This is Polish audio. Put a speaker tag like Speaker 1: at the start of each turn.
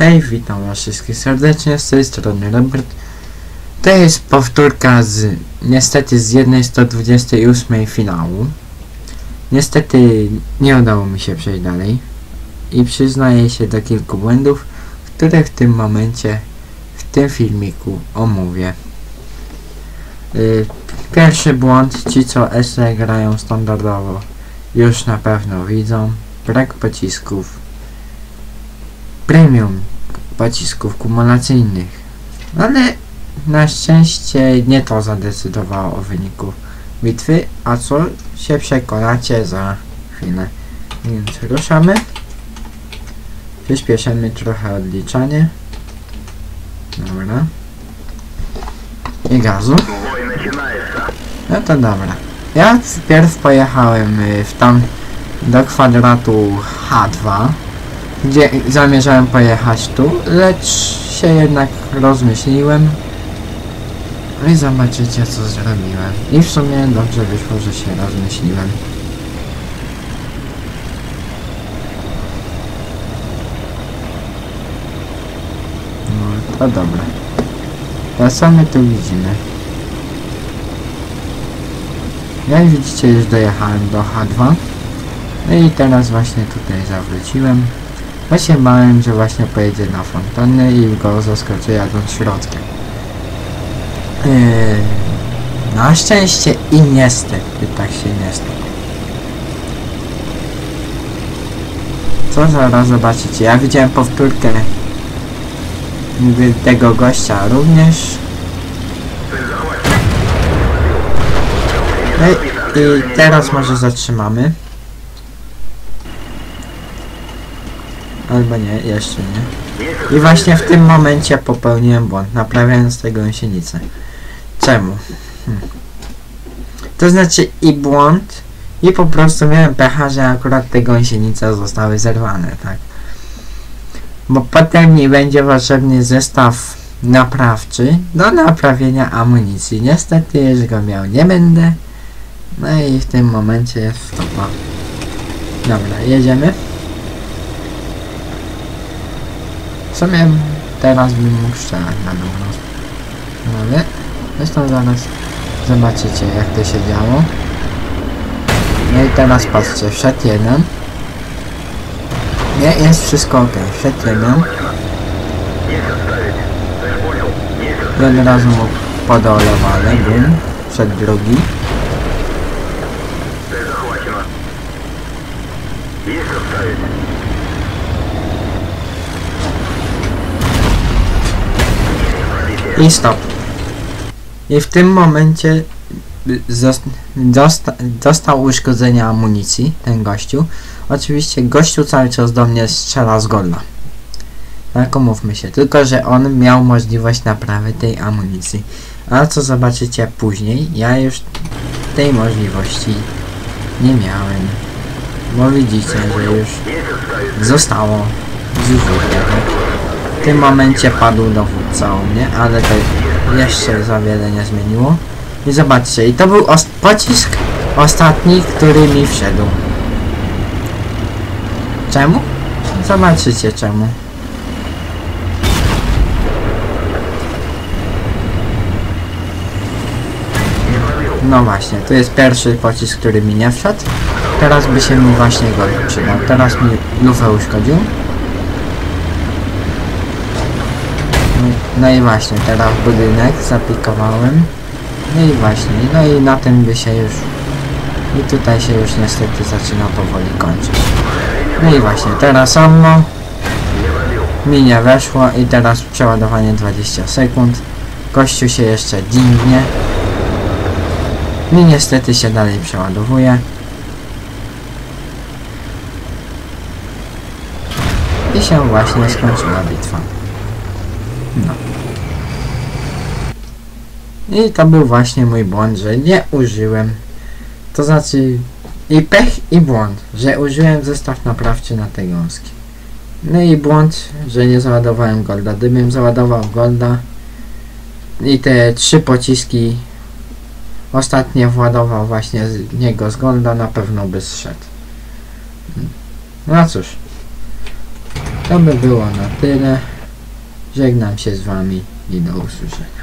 Speaker 1: Hej, witam was wszystkich serdecznie, z tej strony Robert. To jest powtórka z, niestety z jednej 128 finału. Niestety nie udało mi się przejść dalej i przyznaję się do kilku błędów, które w tym momencie, w tym filmiku omówię. Y, Pierwszy błąd, ci co SE grają standardowo już na pewno widzą, brak pocisków premium pocisków kumulacyjnych. Ale na szczęście nie to zadecydowało o wyniku bitwy, a co się przekonacie za chwilę. Więc ruszamy. Przyspieszymy trochę odliczanie. Dobra. I gazu. No to dobra. Ja pierw pojechałem y, w tam do kwadratu H2 gdzie zamierzałem pojechać tu, lecz się jednak rozmyśliłem. I zobaczycie co zrobiłem. I w sumie dobrze wyszło, że się rozmyśliłem. No to dobra. To co tu widzimy? Jak widzicie już dojechałem do H2 No i teraz właśnie tutaj zawróciłem ja się bałem, że właśnie pojedzie na fontannę i go zaskoczy jadąc środkiem. Yy, na szczęście i niestety tak się nie stało. Co zaraz zobaczycie. Ja widziałem powtórkę tego gościa również. No i teraz może zatrzymamy. Albo nie, jeszcze nie. I właśnie w tym momencie popełniłem błąd, naprawiając tę gąsienicę. Czemu? Hm. To znaczy i błąd, i po prostu miałem pecha, że akurat te gąsienice zostały zerwane, tak? Bo potem mi będzie potrzebny zestaw naprawczy do naprawienia amunicji. Niestety już go miał nie będę. No i w tym momencie jest stopa. Dobra, jedziemy. sumie teraz bym mógł strzelać na dobrą sprawę. Zresztą zaraz zobaczycie jak to się działo. No i teraz patrzcie, wszedł jeden. Nie, jest wszystko ok, wszedł jeden. I od razu mu podolowany, bum, wszedł drugi. i stop. I w tym momencie y, dostał uszkodzenia amunicji, ten gościu. Oczywiście gościu cały czas do mnie strzela z golla. Tak umówmy się, tylko że on miał możliwość naprawy tej amunicji. A co zobaczycie później, ja już tej możliwości nie miałem. Bo widzicie, że już zostało zużyte. Tak? W tym momencie padł dowódca u mnie, ale to jeszcze za wiele nie zmieniło. I zobaczcie, i to był os pocisk ostatni, który mi wszedł. Czemu? Zobaczycie czemu. No właśnie, tu jest pierwszy pocisk, który mi nie wszedł. Teraz by się mi właśnie go przydał. Teraz mi lufę uszkodził. No i właśnie, teraz budynek zaplikowałem. No i właśnie, no i na tym by się już... I tutaj się już niestety zaczyna powoli kończyć. No i właśnie, teraz ammo. Minia weszło i teraz przeładowanie 20 sekund. Kościół się jeszcze dźwignie. I niestety się dalej przeładowuje. I się właśnie skończyła bitwa. No. I to był właśnie mój błąd, że nie użyłem. To znaczy i pech i błąd, że użyłem zestaw naprawczy na te gąski. No i błąd, że nie załadowałem golda. Gdybym załadował golda i te trzy pociski ostatnie władował właśnie z niego z golda, na pewno by zszedł. No cóż. To by było na tyle. Żegnam się z wami i do usłyszenia.